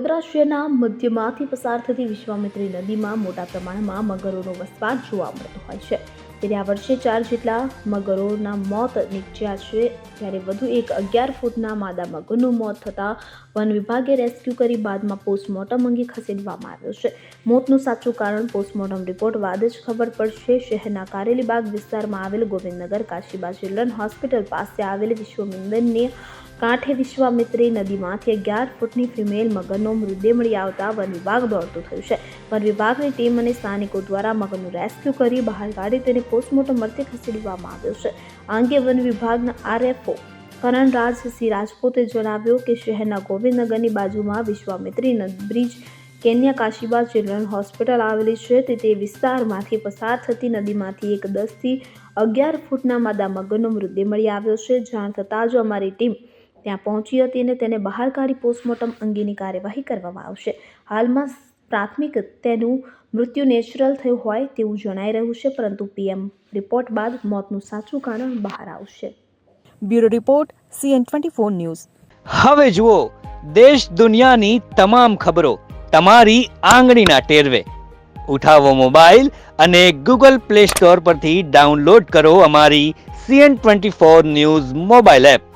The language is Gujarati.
વડોદરા મધ્યમાંથી પસાર થતી વિશ્વામિત્રી નદીમાં મોટા પ્રમાણમાં મગરોનો વસવાટ જોવા મળતો હોય છે. ત્યારે આ વર્ષે ચાર જેટલા મગરોના મોત નીપજ્યા છે. ત્યારે વધુ એક અગિયાર ફૂટના માદા મગરનું મોત થતાં વન વિભાગે રેસ્ક્યુ કરી બાદમાં પોસ્ટમોર્ટમ અંગે ખસેડવામાં આવ્યો છે. મોતનું સાચું કારણ પોસ્ટમોર્ટમ રિપોર્ટ બાદ જ ખબર પડશે. શહેરના કારેલીબાગ વિસ્તારમાં આવેલ ગોવિંદનગર કાશીબા ચિલ્ડ્રન હોસ્પિટલ પાસે આવેલ વિશ્વમિંદનની કાંઠે વિશ્વામિત્રી નદીમાંથી અગિયાર ફૂટની ફિમેલ મગરનો મૃતદેહ મળી આવતા વન વિભાગ દોડતું થયું છે. વન વિભાગની ટીમ અને સ્થાનિકો દ્વારા મગરનું રેસ્ક્યુ કરી બહાર કાઢી તેને પોસ્ટમોર્ટમ અર્થે ખસેડવામાં આવ્યો છે. આ અંગે વન વિભાગના આરએફઓ કરણરાજ સિંહ રાજપૂતે જણાવ્યું કે શહેરના ગોવિંદનગરની બાજુમાં વિશ્વામિત્રી નદ બ્રિજ, કેન્યા કાશીબા ચિલ્ડ્રન હોસ્પિટલ આવેલી છે તે તે વિસ્તારમાંથી પસાર થતી નદીમાંથી એક દસથી અગિયાર ફૂટના માદા મગરનો મૃતદેહ મળી આવ્યો છે. જાણ થતાં જ અમારી ટીમ ત્યાં પહોંચી હતી અને તેને બહાર કાઢી પોસ્ટમોર્ટમ અંગેની કાર્યવાહી કરવામાં આવશે. હાલમાં પ્રાથમિક તેનું મૃત્યુ નેચરલ થયું હોય તેવું જણાઈ રહ્યું છે પરંતુ પીએમ રિપોર્ટ બાદ મોતનું સાચું કારણ બહાર આવશે. Bureau report CN twenty four news. હવે જુઓ દેશ દુનિયાની તમામ ખબરો તમારી આંગળીના ટેરવે. ઉઠાવો મોબાઈલ અને ગૂગલ પ્લે સ્ટોર પરથી ડાઉનલોડ કરો અમારી CN twenty four news mobile app.